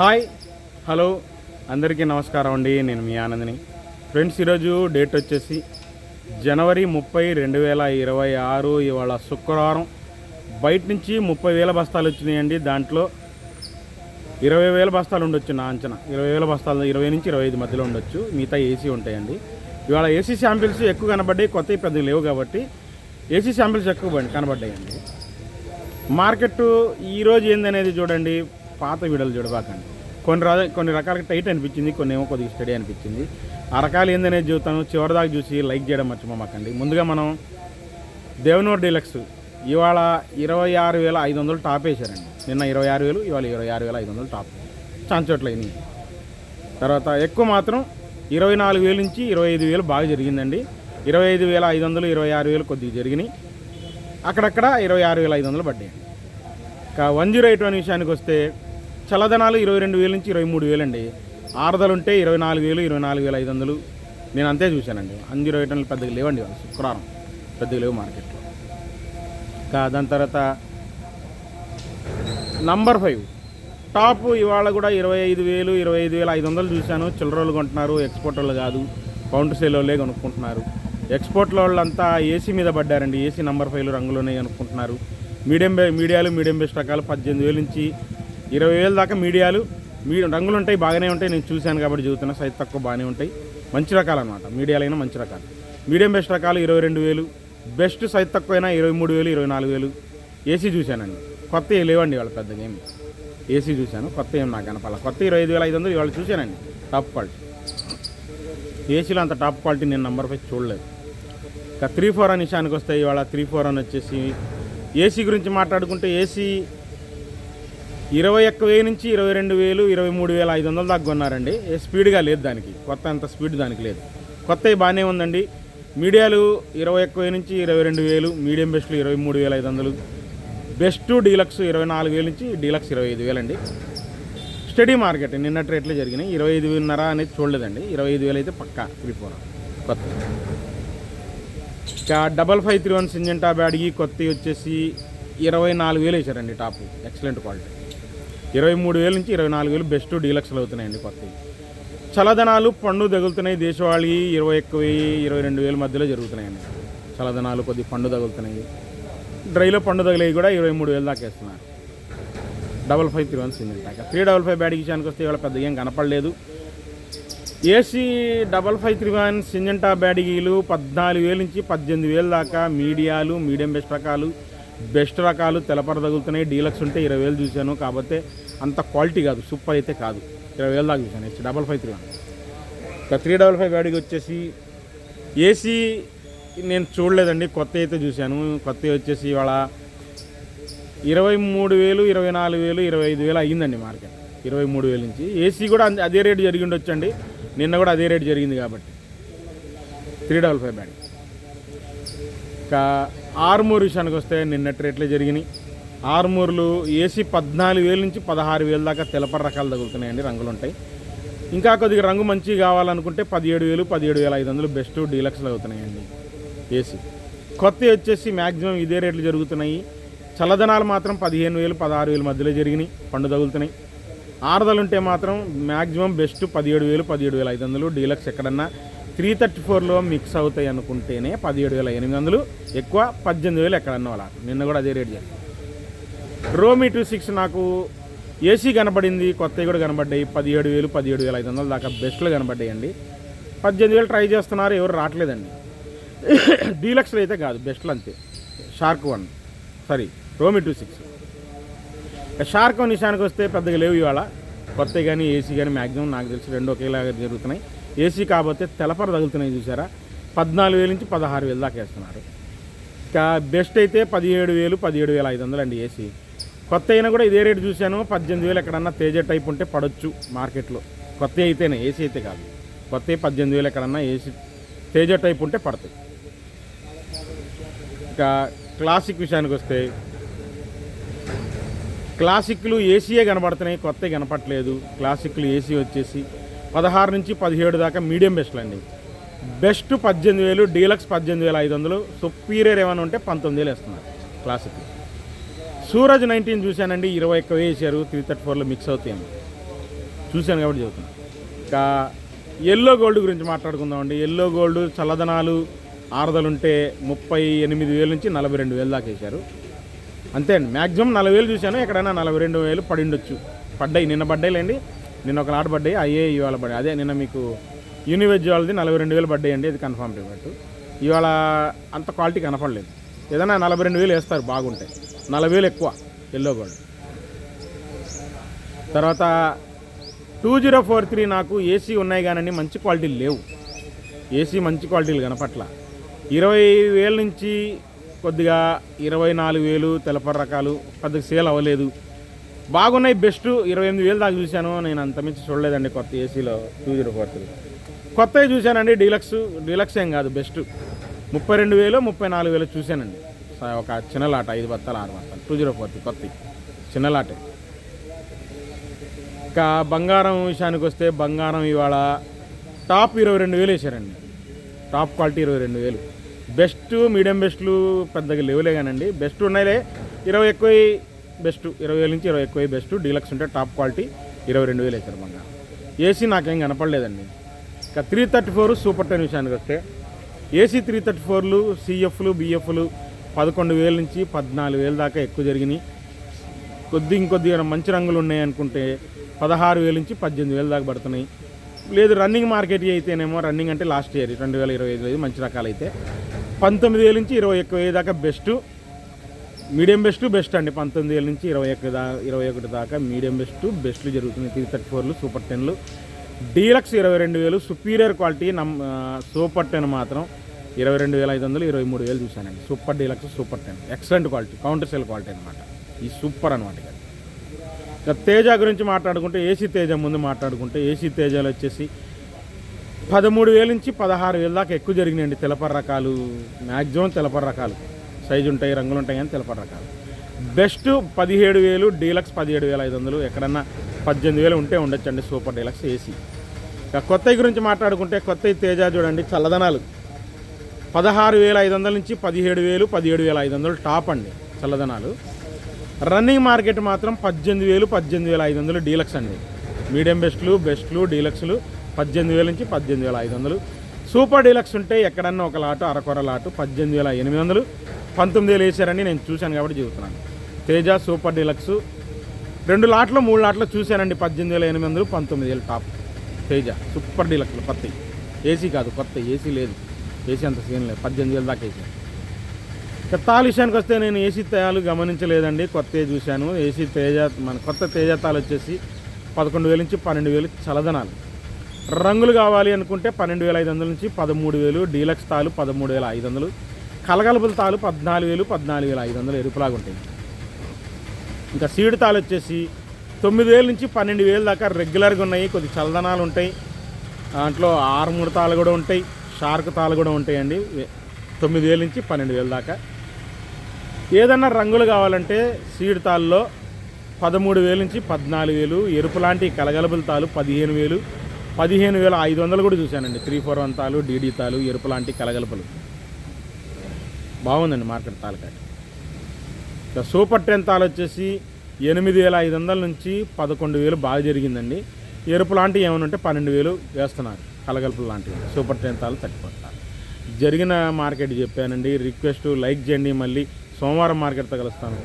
Hi hello అందరికీ నమస్కారం అండి. నేను మీ ఆనందిని. ఫ్రెండ్స్ ఈరోజు డేట్ వచ్చేసి జనవరి ముప్పై రెండు వేల ఇరవై ఆరు ఇవాళ శుక్రవారం. బయట నుంచి ముప్పై వేల బస్తాలు వచ్చినాయండి. దాంట్లో ఇరవై వేల బస్తాలు ఉండొచ్చు నా అంచనా. ఇరవై వేల బస్తాలు ఇరవై నుంచి ఇరవై ఐదు మధ్యలో ఉండొచ్చు. మిగతా ఏసీ ఉంటాయండి. ఇవాళ ఏసీ శాంపిల్స్ ఎక్కువ కనబడ్డాయి. కొత్తవి పెద్దవి లేవు కాబట్టి ఏసీ శాంపిల్స్ ఎక్కువ కనబడ్డాయండి. మార్కెట్ ఈరోజు ఏందనేది చూడండి. పాత వీడియోలు చూడబాకండి. కొన్ని రోజు కొన్ని రకాలకి టైట్ అనిపించింది కొన్ని ఏమో కొద్దిగా స్టడీ అనిపించింది. ఆ రకాలు ఏందనేది చూస్తాను చివరిదాకా చూసి లైక్ చేయడం మర్చిపోమాకండి. ముందుగా మనం దేవనూర్ డీలక్స్ ఇవాళ ఇరవై ఆరు వేల ఐదు వందలు టాప్ వేశారండి. నిన్న ఇరవై ఆరు వేలు ఇవాళ ఇరవై ఆరు వేల ఐదు వందలు టాప్. చాంచోట్ల తర్వాత ఎక్కువ మాత్రం ఇరవై నాలుగు వేలు నుంచి ఇరవై ఐదు వేలు బాగా జరిగిందండి. ఇరవై ఐదు వేల ఐదు వందలు ఇరవై ఆరు వేలు కొద్దిగా జరిగినాయి. అక్కడక్కడ ఇరవై ఆరు వేల ఐదు వందలు పడ్డాయి. ఇక వన్ జీరో ఎయిట్ వన్ విషయానికి వస్తే చల్లదనాలు ఇరవై రెండు వేల నుంచి ఇరవై మూడు వేలు అండి ఆరుదలు ఉంటే ఇరవై నాలుగు వేలు ఇరవై నాలుగు వేల ఐదు వందలు. నేను అంతే చూశానండి. వన్ జీరో పెద్దగా లేవండి వాళ్ళు శుక్రవారం. పెద్దగా లేవు మార్కెట్లో. ఇంకా దాని తర్వాత నంబర్ ఫైవ్. టాప్ ఇవాళ కూడా ఇరవై ఐదు వేలు ఇరవై ఐదు వేల ఐదు వందలు చూశాను. చిల్లరోళ్ళు కొంటున్నారు ఎక్స్పోర్ట్ వాళ్ళు కాదు. కౌంటర్ సేల్ వాళ్ళే కొనుక్కుంటున్నారు. ఎక్స్పోర్ట్ల వాళ్ళంతా ఏసీ మీద పడ్డారండి. ఏసీ నంబర్ ఫైవ్లు రంగులోనే కొనుక్కుంటున్నారు మీడియం బే మీడియాలు మీడియం బెస్ట్ రకాలు పద్దెనిమిది వేల నుంచి ఇరవై వేల దాకా మీడియాలు మీ రంగులు ఉంటాయి బాగానే ఉంటాయి నేను చూశాను కాబట్టి చూస్తున్నా సైజ్ తక్కువ బాగానే ఉంటాయి. మంచి రకాలు అనమాట మీడియాలైనా మంచి రకాలు. మీడియం బెస్ట్ రకాలు ఇరవై రెండు వేలు బెస్ట్ సైజ్ తక్కువైనా ఇరవై మూడు వేలు ఇరవై నాలుగు వేలు. ఏసీ చూశానండి. కొత్త లేవండి వాళ్ళ పెద్దగా ఏమి ఏసీ చూశాను కొత్త ఏం నాకు కనపాల కొత్త ఇరవై ఐదు వేల ఐదు వందలు ఇవాళ చూశానండి టాప్ క్వాలిటీ. ఏసీలో అంత టాప్ క్వాలిటీ నేను నెంబర్ ఫైవ్ చూడలేదు. ఇక త్రీ ఫోర్ అని విషయానికి వస్తే ఇవాళ త్రీ ఫోర్ అని వచ్చేసి ఏసీ గురించి మాట్లాడుకుంటే ఏసీ ఇరవై ఒక్క వేలు నుంచి ఇరవై రెండు వేలు ఇరవై మూడు వేల ఐదు వందలు దాకా కొన్నారండి. ఏ స్పీడ్గా లేదు దానికి. కొత్త అంత స్పీడ్ దానికి లేదు. కొత్తవి బాగానే ఉందండి. మీడియాలు ఇరవై ఒక్క వేలు నుంచి ఇరవై రెండు వేలు మీడియం బెస్ట్లు ఇరవై మూడు వేల ఐదు వందలు బెస్ట్ డీలక్స్ ఇరవై నాలుగు వేలు నుంచి డీలక్స్ ఇరవై ఐదు వేలండి. స్టడీ మార్కెట్ నిన్నటి రేట్లు జరిగినాయి. ఇరవై ఐదున్నర అనేది చూడలేదండి. ఇరవై ఐదు వేలు అయితే పక్కా త్రీ ఫోర్ కొత్త. ఇంకా double five three one Syngenta బ్యాడ్కి కొత్తవి వచ్చేసి ఇరవై నాలుగు వేలు వేసారండి టాప్. Excellent quality. ఇరవై మూడు వేల నుంచి ఇరవై నాలుగు వేలు బెస్ట్ డీలక్స్లు అవుతున్నాయండి కొత్తవి. చలదనాలు పండు తగులుతున్నాయి దేశవాళీ ఇరవై ఒక్క వెయ్యి ఇరవై రెండు వేల మధ్యలో జరుగుతున్నాయండి. చలదనాలు కొద్ది పండు తగులుతున్నాయి. డ్రైలో పండు తగిలేవి కూడా ఇరవై మూడు వేలు దాకా వేస్తున్నారు. Double five three one Syngenta three double five bad విషయానికి వస్తే ఇవాళ పెద్దగా ఏం కనపడలేదు. AC double five three one Syngenta బ్యాడిగీలు పద్నాలుగు వేల నుంచి పద్దెనిమిది వేల దాకా మీడియాలు మీడియం బెస్ట్ రకాలు బెస్ట్ రకాలు తెలపర తగులుతున్నాయి డీలక్స్ ఉంటే ఇరవై వేలు చూశాను కాకపోతే అంత క్వాలిటీ కాదు సూపర్ అయితే కాదు. ఇరవై వేలు దాకా చూశాను. AC double five three one. ఇంకా త్రీ డబల్ ఫైవ్ బ్యాడికి వచ్చేసి ఏసీ నేను చూడలేదండి. కొత్త అయితే చూశాను. కొత్త వచ్చేసి ఇవాళ ఇరవై మూడు వేలు ఇరవై నాలుగు వేలు ఇరవై ఐదు వేలు అయ్యిందండి మార్కెట్. ఇరవై మూడు వేల నుంచి. ఏసీ కూడా అదే రేటు జరిగి ఉండొచ్చండి. నిన్న కూడా అదే రేటు జరిగింది కాబట్టి. త్రీ డబల్ ఫైవ్ బ్యాడ్. ఇంకా ఆర్మూర్ విషయానికి వస్తే నిన్నటి రేట్లే జరిగినాయి. ఆర్మూర్లు ఏసీ పద్నాలుగు వేల నుంచి పదహారు వేల దాకా తెలపర రకాలు తగులుతున్నాయండి రంగులు ఉంటాయి. ఇంకా కొద్దిగా రంగు మంచి కావాలనుకుంటే పదిహేడు వేలు పదిహేడు వేల ఐదు వందలు బెస్ట్ డీలక్స్లు అవుతున్నాయండి ఏసీ. కొత్త వచ్చేసి మ్యాక్సిమం ఇదే రేట్లు జరుగుతున్నాయి. చల్లదనాలు మాత్రం పదిహేను వేలు పదహారు వేలు మధ్యలో జరిగినాయి పండు తగులుతున్నాయి. ఆరదలు ఉంటే మాత్రం మ్యాక్సిమం బెస్ట్ పదిహేడు వేలు పదిహేడు వేల ఐదు వందలు డీలక్స్ ఎక్కడన్నా. త్రీ థర్టీ ఫోర్లో మిక్స్ అవుతాయి అనుకుంటేనే పదిహేడు వేల ఎనిమిది వందలు ఎక్కువ పద్దెనిమిది వేలు ఎక్కడన్నా వాళ్ళ. నిన్న కూడా అదే రేట్ జరిగింది రోమి టూ సిక్స్ నాకు ఏసీ కనబడింది కొత్తవి కూడా కనబడ్డాయి. పదిహేడు వేలు పదిహేడు వేల ఐదు వందలు దాకా బెస్ట్లు కనబడ్డాయండి. పద్దెనిమిది వేలు ట్రై చేస్తున్నారు ఎవరు రావట్లేదండి. డీలక్స్లో అయితే కాదు బెస్ట్లు అంతే. షార్క్ వన్ సారీ రోమి టూ సిక్స్. షార్క్ వన్ విషయానికి వస్తే పెద్దగా లేవు ఇవాళ. కొత్తవి కానీ ఏసీ కానీ మ్యాక్సిమం నాకు తెలిసి రెండు ఒకేలాగా జరుగుతున్నాయి. ఏసీ కాకపోతే తెలపర తగులుతున్నాయి చూసారా? పద్నాలుగు వేల నుంచి పదహారు వేలు దాకా వేస్తున్నారు. ఇంకా బెస్ట్ అయితే పదిహేడు వేలు పదిహేడు వేల ఐదు వందలు అండి ఏసీ. కొత్త అయినా కూడా ఇదే రేటు చూశాను. పద్దెనిమిది వేలు ఎక్కడన్నా తేజ టైప్ ఉంటే పడవచ్చు మార్కెట్లో. కొత్త అయితేనే ఏసీ అయితే కాదు. కొత్త పద్దెనిమిది వేలు ఎక్కడన్నా ఏసీ తేజ టైప్ ఉంటే పడతాయి. ఇంకా క్లాసిక్ విషయానికి వస్తే క్లాసిక్లు ఏసీయే కనబడుతున్నాయి కొత్త కనపట్లేదు క్లాసిక్లు ఏసీ వచ్చేసి పదహారు నుంచి పదిహేడు దాకా మీడియం బెస్ట్లు అండి. బెస్ట్ పద్దెనిమిది వేలు డీలక్స్ పద్దెనిమిది వేల ఐదు వందలు సుపీరియర్ ఏమైనా ఉంటే పంతొమ్మిది వేలు వేస్తున్నారు క్లాసిక్. సూరజ్ నైన్టీన్ చూశానండి ఇరవై ఒక్క వేసారు త్రీ థర్టీ ఫోర్లో మిక్స్ అవుతాయండి చూశాను కాబట్టి చెబుతున్నాను ఇంకా ఎల్లో గోల్డ్ గురించి మాట్లాడుకుందామండి. ఎల్లో గోల్డ్ చల్లదనాలు ఆరదలుంటే ముప్పై ఎనిమిది వేల నుంచి నలభై రెండు వేలు దాకా వేశారు. అంతే అండి. మ్యాక్సిమం నలభై వేలు చూశాను ఎక్కడైనా నలభై రెండు వేలు పడి ఉండొచ్చు. పడ్డాయి నిన్న పడ్డాయిలేండి. నిన్న ఒక నాటు పడ్డాయి అయ్యే ఇవాళ పడ్డాయి. అదే నిన్న మీకు యూనివెజ్ వాళ్ళది నలభై రెండు వేలు పడ్డాయి అండి అది కన్ఫర్మ్ పేమెంట్ ఇవాళ అంత క్వాలిటీ కనపడలేదు. ఏదైనా నలభై రెండు వేలు వేస్తారు బాగుంటాయి. నలభై వేలు ఎక్కువ ఎల్లో గోల్డ్ తర్వాత టూ జీరో ఫోర్ త్రీ నాకు ఏసీ ఉన్నాయి కానీ మంచి క్వాలిటీలు లేవు. ఏసీ మంచి క్వాలిటీలు కనపట్ల. ఇరవై వేల నుంచి కొద్దిగా ఇరవై నాలుగు వేలు తెలపర రకాలు పెద్దగా సేల్ అవ్వలేదు. బాగున్నాయి బెస్ట్ ఇరవై ఎనిమిది వేలు దాకా చూశాను. నేను అంత మించి చూడలేదండి కొత్త ఏసీలో టూ జీరో ఫోర్ త్రీ కొత్తవి చూశానండి డీలక్స్ డీలక్స్ ఏం కాదు బెస్ట్ ముప్పై రెండు వేలు ముప్పై నాలుగు వేలు చూశానండి. ఒక చిన్న లాట ఐదు బత్తాలు ఆరు బత్తాలు. టూ జీరో ఫోర్ త్రీ కొత్త చిన్న లాటే. ఇంకా బంగారం విషయానికి వస్తే బంగారం ఇవాళ టాప్ ఇరవై రెండు వేలు వేశారండి. టాప్ క్వాలిటీ ఇరవై రెండు వేలు. బెస్ట్ మీడియం బెస్ట్లు పెద్దగా లేవులే కానండి. బెస్ట్ ఉన్నాయిలే. ఇరవై ఎక్కువ బెస్ట్ ఇరవై వేల నుంచి ఇరవై ఎక్కువ బెస్ట్ డీలక్స్ ఉంటే టాప్ క్వాలిటీ ఇరవై రెండు వేలు అవుతారు బంగారం. ఏసీ నాకేం కనపడలేదండి. ఇంకా three thirty four super ten విషయానికి వస్తే ఏసీ త్రీ థర్టీ ఫోర్లు సిఎఫ్లు బిఎఫ్లు పదకొండు వేల నుంచి పద్నాలుగు వేల దాకా ఎక్కువ జరిగినాయి. కొద్ది ఇంకొద్దిగా మంచి రంగులు ఉన్నాయి అనుకుంటే పదహారు వేల నుంచి పద్దెనిమిది వేల దాకా పడుతున్నాయి. లేదు రన్నింగ్ మార్కెట్ అయితేనేమో రన్నింగ్ అంటే లాస్ట్ ఇయర్ రెండు వేల ఇరవై ఐదు మంచి రకాలు అయితే. పంతొమ్మిది వేల నుంచి ఇరవై ఎక్కువ దాకా బెస్ట్. మీడియం బెస్ట్ బెస్ట్ అండి. పంతొమ్మిది వేల నుంచి ఇరవై ఒకటి దా ఇరవై ఒకటి దాకా మీడియం బెస్ట్ బెస్ట్లు జరుగుతున్నాయి. త్రీ థర్టీ ఫోర్లు సూపర్ టెన్లు. డీలక్స్ ఇరవై రెండు వేలు సుపీరియర్ క్వాలిటీ నమ్ సూపర్ టెన్ మాత్రం ఇరవై రెండు వేల ఐదు వందలు ఇరవై మూడు వేలు చూశానండి. Super deluxe super ten. Excellent quality counter sell quality అనమాట ఈ సూపర్ అనమాట ఇక. ఇక తేజ గురించి మాట్లాడుకుంటే ఏసీ తేజ ముందు మాట్లాడుకుంటే ఏసీ తేజాలు వచ్చేసి పదమూడు వేల నుంచి పదహారు వేల దాకా ఎక్కువ జరిగినాయండి. తెలపర రకాలు మ్యాక్సిమం తెలపర రకాలు సైజు ఉంటాయి రంగులు ఉంటాయి కానీ తెలపర రకాలు బెస్ట్ పదిహేడు వేలు డీలక్స్ పదిహేడు వేల ఐదు వందలు ఎక్కడన్నా పద్దెనిమిది వేలు ఉంటే ఉండొచ్చండి సూపర్ డీలక్స్ ఏసీ. ఇక కొత్తవి గురించి మాట్లాడుకుంటే కొత్తవి తేజ చూడండి చల్లదనాలు. పదహారు వేల ఐదు వందల నుంచి పదిహేడు వేలు పదిహేడు వేల ఐదు వందలు టాప్ అండి చల్లదనాలు. రన్నింగ్ మార్కెట్ మాత్రం పద్దెనిమిది వేలు పద్దెనిమిది వేల ఐదు వందలు డీలక్స్ అండి. మీడియం బెస్ట్లు బెస్ట్లు డీలక్స్లు పద్దెనిమిది వేల నుంచి పద్దెనిమిది వేల ఐదు వందలు. సూపర్ డీలక్స్ ఉంటే ఎక్కడన్నా ఒక లాటు అరకొర లాటు పద్దెనిమిది వేల ఎనిమిది వందలు. పంతొమ్మిది వేలు వేసారని నేను చూశాను కాబట్టి చెబుతున్నాను. Teja super deluxe. రెండు లాట్లు మూడు లాట్లు చూశానండి. పద్దెనిమిది వేల ఎనిమిది వందలు పంతొమ్మిది వేలు టాప్. తేజ సూపర్ డీలక్స్లు కొత్త. ఏసీ కాదు కొత్త. ఏసీ లేదు. ఏసీ అంత సీన్ లేదు. పద్దెనిమిది వేలు దాకా వేసాను ఇక తాళ విషయానికి వస్తే నేను ఏసీ తేయాలు గమనించలేదండి. కొత్త చూశాను. ఏసీ తేజ మన కొత్త తేజ తాలు వచ్చేసి పదకొండు వేల నుంచి పన్నెండు వేలు చలదనాలు. రంగులు కావాలి అనుకుంటే పన్నెండు వేల ఐదు వందల నుంచి పదమూడు వేలు డీలక్స్ తాలు పదమూడు వేల ఐదు వందలు. కలగలుపుల తాలు పద్నాలుగు వేలు పద్నాలుగు వేల ఐదు వందలు ఎరుపులాగా ఉంటాయి ఇంకా సీడ్ తాలు వచ్చేసి తొమ్మిది వేల నుంచి పన్నెండు వేలు దాకా రెగ్యులర్గా ఉన్నాయి కొద్ది చలదనాలు ఉంటాయి. దాంట్లో ఆరు తాలు కూడా ఉంటాయి షార్క్ తాలు కూడా ఉంటాయండి. తొమ్మిది వేల నుంచి పన్నెండు వేల దాకా. ఏదన్నా రంగులు కావాలంటే సీడ్ తాళ్ళలో పదమూడు వేల నుంచి పద్నాలుగు వేలు ఎరుపు లాంటి కలగలుపుల తాలు పదిహేను వేలు పదిహేను వేల ఐదు వందలు కూడా చూశానండి. త్రీ ఫోర్ వన్ తాలు డీడీ తాలు ఎరుపు లాంటి కలగలుపులు. బాగుందండి మార్కెట్ తాలకాయ సూపర్ టెన్ తాలు వచ్చేసి ఎనిమిది వేల ఐదు వందల నుంచి పదకొండు వేలు బాగా జరిగిందండి. ఎరుపు లాంటివి ఏమైనా ఉంటే పన్నెండు వేలు వేస్తున్నారు. కలగలుపులు లాంటివి. సూపర్ టెన్ తాలు తగ్గిపోతున్నారు. జరిగిన మార్కెట్ చెప్పానండి. రిక్వెస్ట్ లైక్ చేయండి. మళ్ళీ సోమవారం మార్కెట్తో కలుస్తాను.